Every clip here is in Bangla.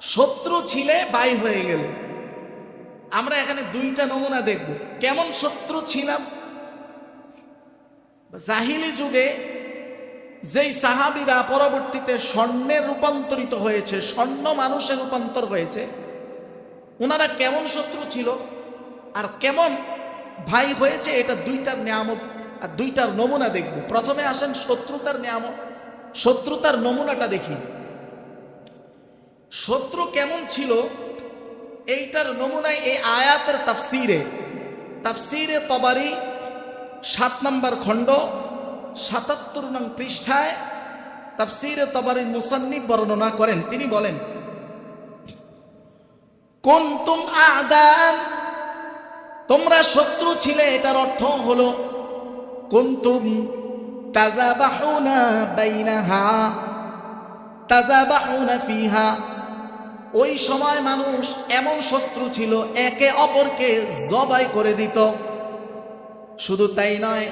শত্রু ছিলে, বাই হয়ে গেল। আমরা এখানে দুইটা নমুনা দেখব। কেমন শত্রু ছিলাম? জাহিলি যুগে যেই সাহাবিরা পরবর্তীতে স্বর্ণে রূপান্তরিত হয়েছে, স্বর্ণ মানুষে রূপান্তর হয়েছে ওনারা কেমন শত্রু ছিল আর কেমন ভাই হয়েছে, এটা দুইটার নিয়ামত আর দুইটার নমুনা দেখব। প্রথমে আসেন শত্রুতার নিয়ামত, শত্রুতার নমুনাটা দেখি। শত্রু কেমন ছিল? এইটার নমুনায় এই আয়াতের তাফসিরে তাফসিরে তবারি সাত নম্বর খণ্ড, সাতাত্তর নং পৃষ্ঠায় তাফসিরে তবারির মুসান্নিফ বর্ণনা করেন। তিনি বলেন, কুনতুম আদান তোমরা শত্রু ছিলে, এটার অর্থ হলো, কুনতুম তাজাবাহুনা বাইনাহা তাজাবাহুনা ফিহা ওই সময় মানুষ এমন শত্রু ছিল, একে অপরকে জবাই করে দিত। শুধু তাই নয়,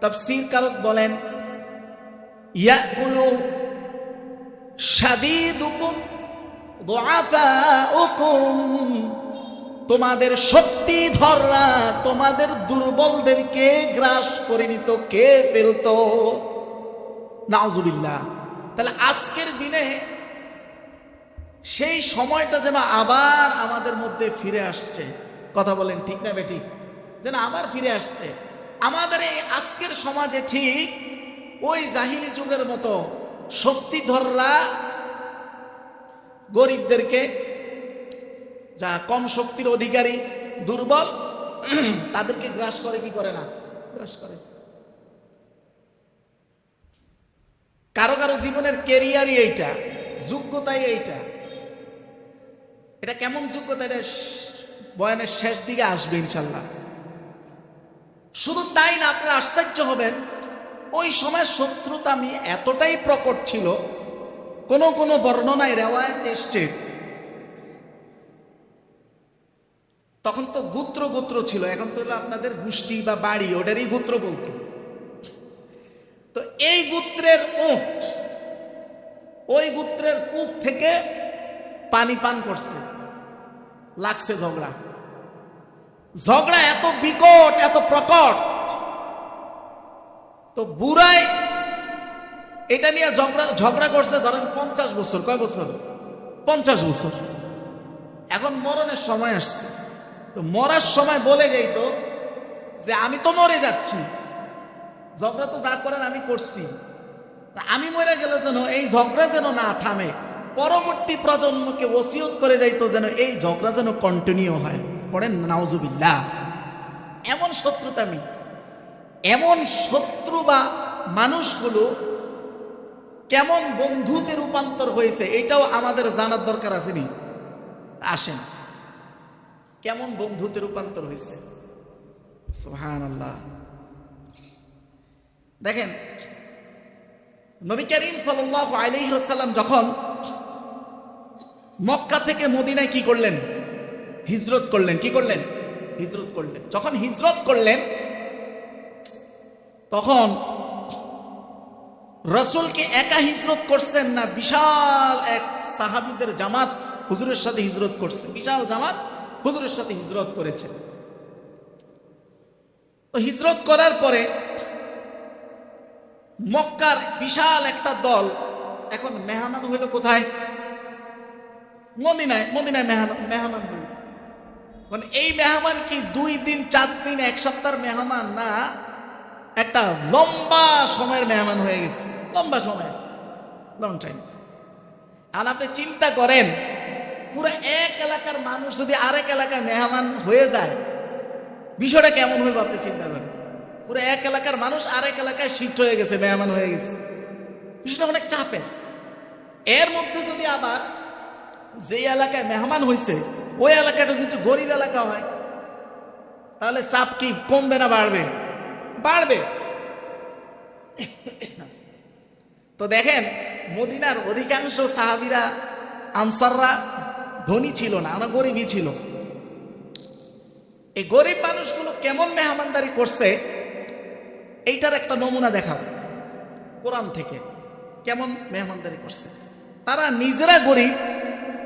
তফসির কারক বলেন, ইয়াকুলু শাদীদুকুম দুআফাউকুম। তোমাদের তোমাদের দুর্বলদেরকে গ্রাস করে নিত, কে ফেলতো? নাউজুবিল্লাহ। তাহলে আজকের দিনে সেই সময়টা যেন আবার আমাদের মধ্যে ফিরে আসছে। কথা বলেন ঠিক না বেটি? যেন আবার ফিরে আসছে। আমাদের এই আজকের সমাজে ঠিক ওই জাহিলি যুগের মতো শক্তিধররা গরিবদেরকে যা কম শক্তির অধিকারী, দুর্বল, তাদেরকে গ্রাস করে কি করে না? গ্রাস করে। কারও কারও জীবনের কেরিয়ারই এইটা, যোগ্যতাই এইটা। এটা কেমন যোগ্যতা? এটা বয়ানের শেষ দিকে আসবে ইনশাল্লাহ। শুধু তাই না, আপনারা আশ্চর্য হবেন, ওই সময় শত্রুতা আমি এতটাই প্রকট ছিল, কোন কোন বর্ণনায় রেওয়ায়ত এসছে। তখন তো গোত্র গোত্র ছিল, এখন তো হলো আপনাদের গোষ্ঠী বা বাড়ি ওটারই গোত্র বলতো। তো এই গোত্রের উঁট, ওই গোত্রের কূপ থেকে পানি পান করছে। লাগছে ঝগড়া। ঝগড়া এত বিকট, এত প্রকট। তো বুড়াই এটা নিয়ে ঝগড়া ঝগড়া করছে ধরেন পঞ্চাশ বছর। কয় বছর? পঞ্চাশ বছর। এখন মরণের সময় আসছে। তো মরার সময় বলে যাইতো যে আমি তো মরে যাচ্ছি। ঝগড়া তো যা করেন আমি করছি। আমি মরে গেলে যেন এই ঝগড়া যেন না থামে। পরবর্তী প্রজন্মকে ওসিয়ত করে যাইতো যেন এই ঝগড়া যেন কন্টিনিউ হয়। পড়েন, নাউজুবিল্লাহ। এমন শত্রুতামি এমন শত্রু বা মানুষগুলো কেমন বন্ধুতে রূপান্তর হয়েছে এটাও আমাদের জানার দরকার আসেনি আসেন। কেমন বন্ধুতে রূপান্তর হয়েছে? দেখেন, নবী করিম সাল্লাহ আলহিহাল্লাম যখন মক্কা থেকে মদিনায় কি করলেন? হিজরত করলেন। কি করলেন? হিজরত করলেন। যখন হিজরত করলেন, তখন রসুলকে একা হিজরত করছেন না, বিশাল এক সাহাবিদের জামাত হুজুরের সাথে হিজরত করছে। বিশাল জামাত হুজুরের সাথে হিজরত করেছে। তো হিজরত করার পরে মক্কার বিশাল একটা দল এখন মেহমান হইল কোথায়? মদিনায় মদিনায় মেহমান মেহমান মানে এই মেহমান কি দুই দিন, চার দিন, এক সপ্তাহের মেহমান না? একটা লম্বা সময়ের মেহমান হয়ে গেছে। লম্বা সময়। লং টাইম আর আপনি চিন্তা করেন, পুরো এক এলাকার মানুষ যদি আরেক এলাকার মেহমান হয়ে যায়, বিষয়টা কেমন হইব আপনি চিন্তা করেন? পুরো এক এলাকার মানুষ আরেক এলাকায় শিফট হয়ে গেছে, মেহমান হয়ে গেছে। বিষয়টা অনেক চাপের। এর মধ্যে যদি আবার যে এলাকায় মেহমান হয়েছে ওই এলাকাটা যদি গরিব এলাকা হয়, তাহলে চাপ কি কমবে না বাড়বে? বাড়বে। তো দেখেন, মদিনার অধিকাংশ সাহাবিরা, আনসাররা ধনী ছিল না আমরা গরিবই ছিল। এই গরিব মানুষগুলো কেমন মেহমানদারি করছে, এইটার একটা নমুনা দেখাও, কোরআন থেকে। কেমন মেহমানদারি করছে। তারা নিজেরা গরিব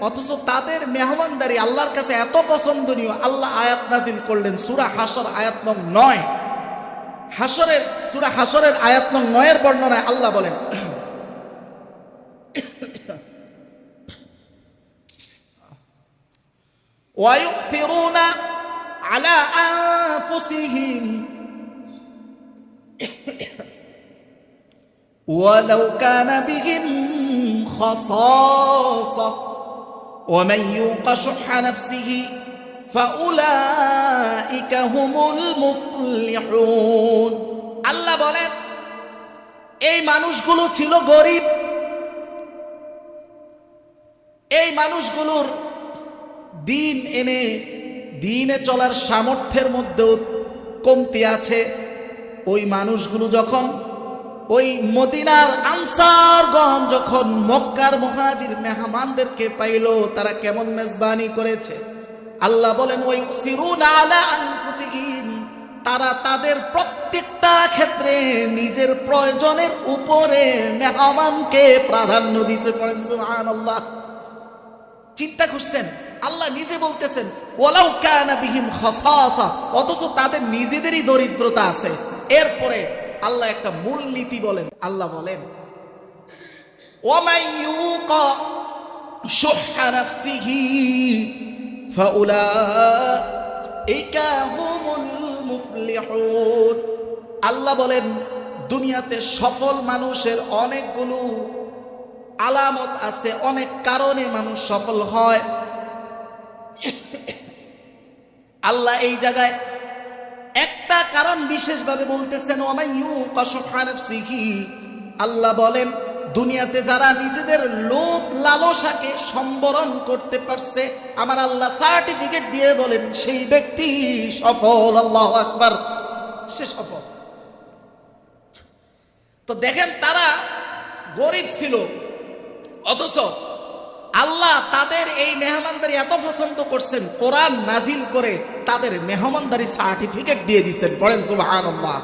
অথচ তাদের মেহমানদারি আল্লাহর কাছে এত পছন্দনীয় আল্লাহ আয়াত নাজিল করলেন সুরা হাসর আয়াত নং নয় হাসরের সুরা হাসরের আয়াত নং নয়ের বর্ণনায় আল্লাহ বলেন ويؤثرون على أنفسهم ولو كان بهم خصاصة ومن يوق شح نفسه فأولئك هم المفلحون আল্লাহ বলেন এই মানুষগুলো ছিল গরিব এই মানুষগুলোর দিন এনে দিনে চলার সামর্থ্যের মধ্যেও কমতি আছে ওই মানুষগুলো যখন ওই মদিনার আনসারগণ যখন মক্কার মহাজির মেহমানদেরকে পাইল, তারা কেমন মেজবানি করেছে? আল্লাহ বলেন ওই সিরুন তারা তাদের প্রত্যেকটা ক্ষেত্রে নিজের প্রয়োজনের উপরে মেহমানকে প্রাধান্য দিছে সুবহানাল্লাহ। চিন্তা করছেন, আল্লাহ নিজে বলতেছেন ওলাউ কানা বিহিম খসাসা অথচ তাদের নিজেদেরই দরিদ্রতা আছে। এরপরে আল্লাহ একটা মূল নীতি বলেন, আল্লাহ বলেন আল্লাহ বলেন, দুনিয়াতে সফল মানুষের অনেকগুলো আলামত আছে, অনেক কারণে মানুষ সফল হয়। আল্লাহ এই জায়গায় একটা কারণ বিশেষভাবে বলতেছেন আল্লাহ বলেন, দুনিয়াতে যারা নিজেদের লোভ লালসাকে সম্বরণ করতে পারছে, আমার আল্লাহ সার্টিফিকেট দিয়ে বলেন, সেই ব্যক্তি সফল, আল্লাহ আকবার। সে সফল। তো দেখেন, তারা গরিব ছিল, অথচ আল্লাহ তাদের এই মেহমানদারি এত পছন্দ করছেন, কোরআন নাজিল করে তাদের মেহমানদারি সার্টিফিকেট দিয়ে দিচ্ছেন। বলেন সুবহানাল্লাহ।